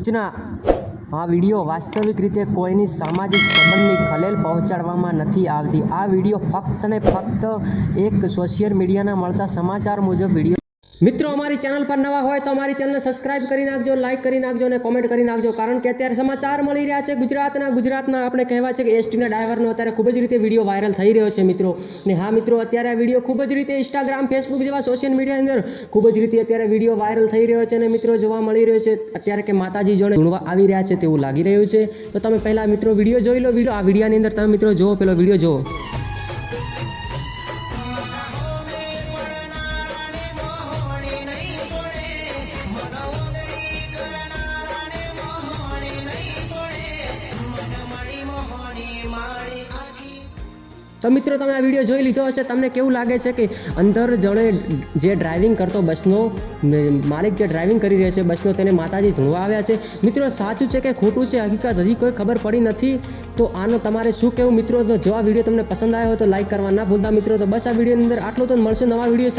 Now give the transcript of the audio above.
સૂચના. આ વીડિયો વાસ્તવિક રીતે કોઈની સામાજિક સંબંધની ખલેલ પહોંચાડવામાં નથી આવતી. આ વીડિયો ફક્ત ને ફક્ત એક સોશિયલ મીડિયાના મળતા સમાચાર મુજબ વીડિયો મિત્રો, અમારી ચેનલ પર નવા હોય તો અમારી ચેનલને સબસ્ક્રાઇબ કરી નાખજો લાઇક કરી નાખજો અને કોમેન્ટ કરી નાખજો, કારણ કે અત્યારે સમાચાર મળી રહ્યા છે ગુજરાતના. ગુજરાતના આપણે કહેવા છે કે એસટીના ડ્રાઈવરનો અત્યારે ખૂબ જ રીતે વીડિયો વાયરલ થઈ રહ્યો છે મિત્રો. ને હા મિત્રો, અત્યારે આ વીડિયો ખૂબ જ રીતે ઇન્સ્ટાગ્રામ ફેસબુક જેવા સોશિયલ મીડિયાની અંદર ખૂબ જ રીતે અત્યારે વીડિયો વાયરલ થઈ રહ્યો છે અને મિત્રો, જોવા મળી રહ્યો છે. અત્યારે કે માતાજી જોડે ધૂણવા આવી રહ્યા છે તેવું લાગી રહ્યું છે. તો તમે પહેલાં મિત્રો વીડિયો જોઈ લો વીડિયો આ વિડીયોની અંદર તમે મિત્રો, જુઓ, પેલો વીડિયો જુઓ. તો મિત્રો, તમે આ વીડિયો જોઈ લીધો હશે. તમને કેવું લાગે છે કે અંદર જણે જે ડ્રાઇવિંગ કરતો બસનો માલિક જે ડ્રાઇવિંગ કરી રહ્યો છે બસનો, તેને માતાજી ધૂણવા આવ્યા છે? મિત્રો, સાચું છે કે ખોટું છે? હકીકત હજી કોઈ ખબર પડી નથી. તો આનો તમારે શું કહેવું મિત્રો, જો આ વીડિયો તમને પસંદ આવ્યો હોય તો લાઈક કરવા ના ભૂલતા. મિત્રો, તો બસ આ વિડીયોની અંદર આટલું તો મળશે. નવા વીડિયો